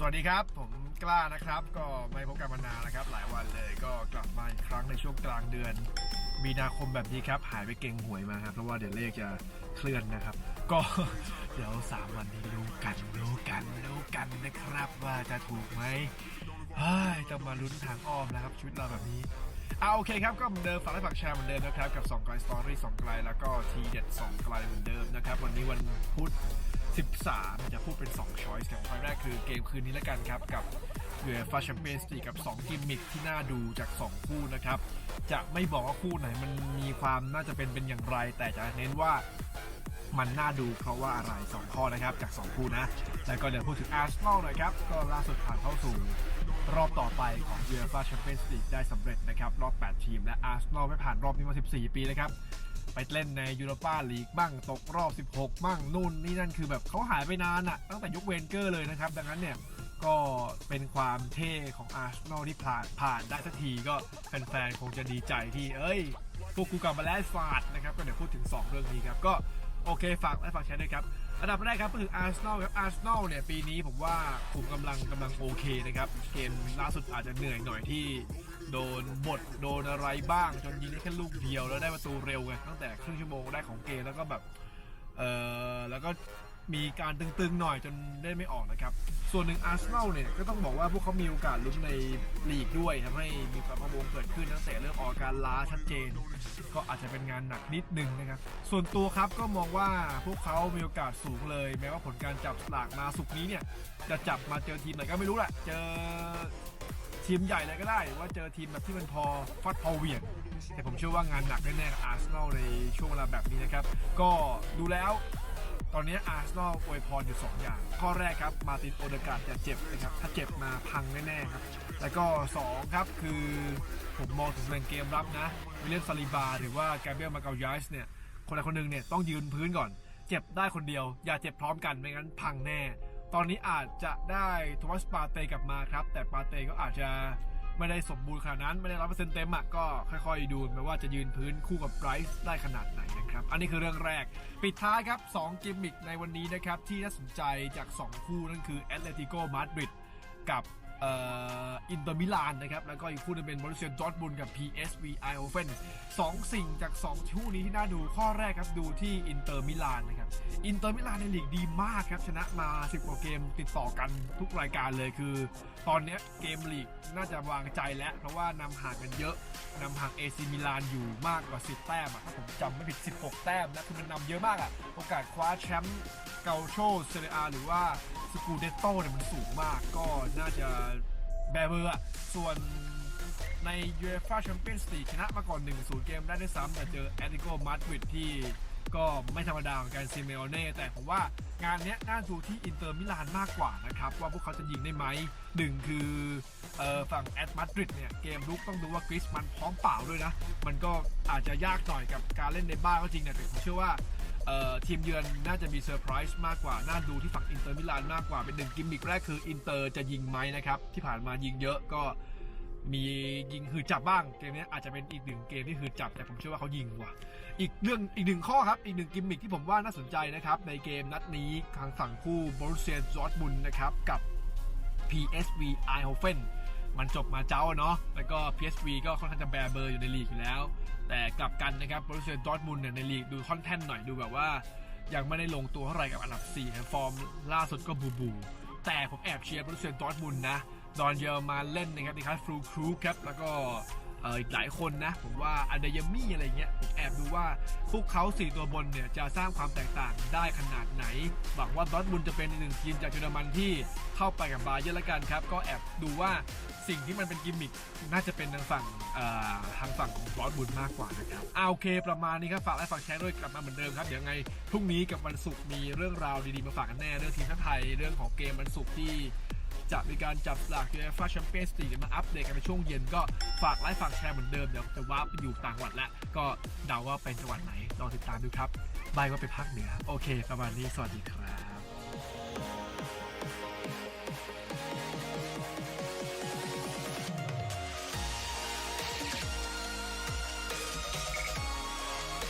สวัสดีครับ ผมกล้านะครับ ก็ไม่พบกันมานานนะครับ หลายวันเลยก็กลับมาอีกครั้งในช่วงกลางเดือน มีนาคมแบบนี้ครับหายไปเก่งหวยมาครับเพราะว่าเดี๋ยวเลขจะเคลื่อนนะครับ ก็ เดี๋ยว3วันนี้รู้กันรู้กันรู้กันนะครับว่าจะถูกไหมเฮ้ยต้องมาลุ้นทางอ้อมนะครับชีวิตเราแบบนี้เอาโอเคครับ ก็เหมือนเดิมฝากและฝากแชร์เหมือนเดิมนะครับ กับ2ไกลสตอรี่2ไกลแล้วก็ทีเด็ด2ไกลเหมือนเดิมนะครับ วันนี้วันพุธ 13 จะพูดเป็น 2 ช้อยส์ครับช้อยแรกคือเกมคืนนี้แล้วกันครับ กับเือฟาแชมเปี้ยนส์ลีกับ 2 กิมมิคที่น่าดูจาก 2 คู่นะครับ จะไม่บอกว่าคู่ไหนมันมีความน่าจะเป็นเป็นอย่างไร แต่จะเน้นว่ามันน่าดูเพราะว่าอะไร 2 ข้อนะครับ จาก 2 คู่นะ แล้วก็เดี๋ยวพูดถึงอาร์เซนอลหน่อยครับ ก็ล่าสุดผ่านเข้าสู่รอบต่อไปของยู e f a Champions League ได้สำเร็จนะครับ รอบ 8 ทีมและอาร์เซนอลไม่ผ่านรอบนี้มา 14 ปีเลยครับ ไปเล่นในยูโรปาลีกบ้างตกรอบ 16 บ้างนู่นนี่นั่นคือแบบเขาหายไปนานอะตั้งแต่ยุคเวนเกอร์เลยนะครับ ดังนั้นเนี่ยก็เป็นความเท่ของอาร์เซนอลที่ผ่านผ่านได้สักทีก็แฟนๆคงจะดีใจที่เอ้ย พวกกูกลับมาแล้วฟาดนะครับ ก็เดี๋ยวพูดถึง 2 เรื่องนี้ครับก็ โอเค ฝากและฝากแชร์ด้วยครับ อันดับแรกครับก็คืออาร์เซนอลครับอาร์เซนอลเนี่ย ปีนี้ผมว่าขุมกำลังกำลังโอเคนะครับ เกมล่าสุดอาจจะเหนื่อยหน่อยที่ โดนบทโดนอะไรบ้าง จนยิงได้แค่ลูกเดียวแล้วได้ประตูเร็วไงตั้งแต่ครึ่งชั่วโมงแรกของเกมแล้วก็แบบ เออแล้วก็ มีการตึงๆหน่อยจนได้ไม่ออกนะครับ ส่วนหนึ่งอาร์เซนอลเนี่ยก็ต้องบอกว่าพวกเขามีโอกาสลุ้นในลีกด้วยทำให้มีความกังวลเกิดขึ้นตั้งแต่เริ่มออกอการล้าชัดเจน ก็อาจจะเป็นงานหนักนิดนึงนะครับ ส่วนตัวครับก็มองว่าพวกเขามีโอกาสสูงเลย แม้ว่าผลการจับสลากมาสุกนี้เนี่ยจะจับมาเจอทีมไหนก็ไม่รู้แหละเจอทีมใหญ่เลยก็ได้ว่าเจอทีมแบบที่มันพอฟัดพอเวียงแต่ผมเชื่อว่างานหนักแน่ๆกับอาร์เซนอลในช่วงเวลาแบบนี้นะครับ ก็ดูแล้ว ตอนนี้อาร์เซนอลอวยพรอยู่ 2 อย่าง ข้อแรกครับมาตินโอเดการ์ดจะเจ็บนะครับถ้าเจ็บมาพังแน่ๆครับ แล้วก็ 2 ครับคือผมมองถึงแรงเกมรับนะวิลเลียมซาลิบา หรือว่าแกเบรียลมาเกาไยส์เนี่ยคนใดคนหนึ่งเนี่ยต้องยืนพื้นก่อน เจ็บได้คนเดียว อย่าเจ็บพร้อมกันไม่งั้นพังแน่ ตอนนี้อาจจะได้ทมัสปาเตกลับมาครับแต่ปาเตก็อาจจะ ไม่ได้สมบูรณ์ขนาดนั้นไม่ได้ร้อยเปอร์เซ็นต์เต็มอะก็ค่อยๆ ดูไม่ว่าจะยืนพื้นคู่กับไบรท์ได้ขนาดไหนนะครับ อันนี้คือเรื่องแรก ปิดท้ายครับ2กิมมิกในวันนี้นะครับที่น่าสนใจจาก 2 คู่นั่นคือแอตเลติโกมาดริดกับ อินเตอร์มิลานนะครับ แล้วก็อีกคู่นึงเป็นบรูเซียดอร์ทมุนกับ PSV i o f e n สองสิ่งจาก 2 คู่นี้ที่น่าดูข้อแรกครับดูที่อินเตอร์มิลานนะครับอินเตอร์มิลานในลีกดีมากครับ ชนะมา 10 กว่าเกมติดต่อกันทุกรายการเลยคือ ตอนนี้เกมลีกน่าจะวางใจแล้ว เพราะว่านำห่างกันเยอะนำห่างเอซิมิลานอยู่มากกว่า 10 แต้มอะถ้าผมจำไม่ผิด 16 แต้มนะคือมันนำเยอะมากอะโอกาสคว้าแชมป์ กาโชเซเรียหรือว่าสกูเดตโตเนี่ยมันสูงมากก็น่าจะแบเบอร์ส่วนใน UEFA Champions League ชนะมาก่อน 1-0 เกมได้ด้วยซ้ำแต่เจอแอตติโกมาดริดที่ก็ไม่ธรรมดาเหมือนกันซิเมโอเน่แต่ผมว่างานนี้น่าดูที่อินเตอร์มิลานมากกว่านะครับ ว่าพวกเขาจะยิงได้ไหมหนึ่งคือออฝั่งแอตมาดริดเนี่ย เกมลุกต้องดูว่ากริสมันพร้อมเปล่าด้วยนะ มันก็อาจจะยากหน่อยกับการเล่นในบ้านก็จริงนะแต่ผมเชื่อว่า ทีมเยือนน่าจะมีเซอร์ไพรส์มากกว่า น่าดูที่ฝั่งอินเตอร์มิลานมากกว่า เป็นหนึ่งกิมมิกแรกคืออินเตอร์จะยิงไหมนะครับ ที่ผ่านมายิงเยอะก็มียิงหือจับบ้างเกมนี้อาจจะเป็นอีกหนึ่งเกมที่หือจับแต่ผมเชื่อว่าเขายิงว่ะ อีกเรื่องอีกหนึ่งข้อครับ อีกหนึ่งกิมมิกที่ผมว่าน่าสนใจนะครับ ในเกมนัดนี้ทางฝั่งคู่บรูเซียจอร์ดบุนนะครับกับ PSV Eindhoven มันจบมาเจ้าเนาะแล้วก็ PSV ก็ค่อนข้างจะแบเบอร์อยู่ในลีกอยู่แล้ว แต่กลับกันนะครับบรูเซียดอร์ทมุนเนี่ยในลีกดูค่อนแท่นหน่อยดูแบบว่า ยังไม่ได้ลงตัวเท่าไหร่กับอันดับ4นะฟอร์มล่าสุดก็บูบูแต่ผมแอบเชียร์บรูเซียดอร์ทมุนนะดอนเยอร์มาเล่นนะครับในคัสฟรูครูครับแล้วก็อีกหลายคนนะ ผมว่าอันเดยมี่อะไรเงี้ย ผมแอบดูว่า พวกเขา 4 ตัวบนเนี่ย จะสร้างความแตกต่างได้ขนาดไหน หวังว่าดอร์ทมุนจะเป็นหนึ่งทีมจากเยอรมันที่เข้าไปกับบาเยอร์ละกันครับ ก็แอบดูว่า สิ่งที่มันเป็นกิมมิคน่าจะเป็นทางฝั่งทางฝั่งของดอร์ทมุนด์มากกว่านะครับเอาโอเคประมาณนี้ครับฝากไลค์ฝากแชร์ด้วยกลับมาเหมือนเดิมครับเดี๋ยวไงพรุ่งนี้กับวันศุกร์มีเรื่องราวดีๆมาฝากกันแน่เรื่องทีมชาติไทยเรื่องของเกมวันศุกร์ที่จะมีการจับสลากยู e f a Champions League มาอัปเดตกันในช่วงเย็นก็ฝากไลค์ฝากแชร์เหมือนเดิมเดี๋ยวจะว่าไปอยู่ต่างจังหวัดแล้วก็เดาว่าเป็นจังหวัดไหนลองติดตามดูครับบายว่าไปภาคเหนือโอเค ประมาณนี้สวัสดีครับ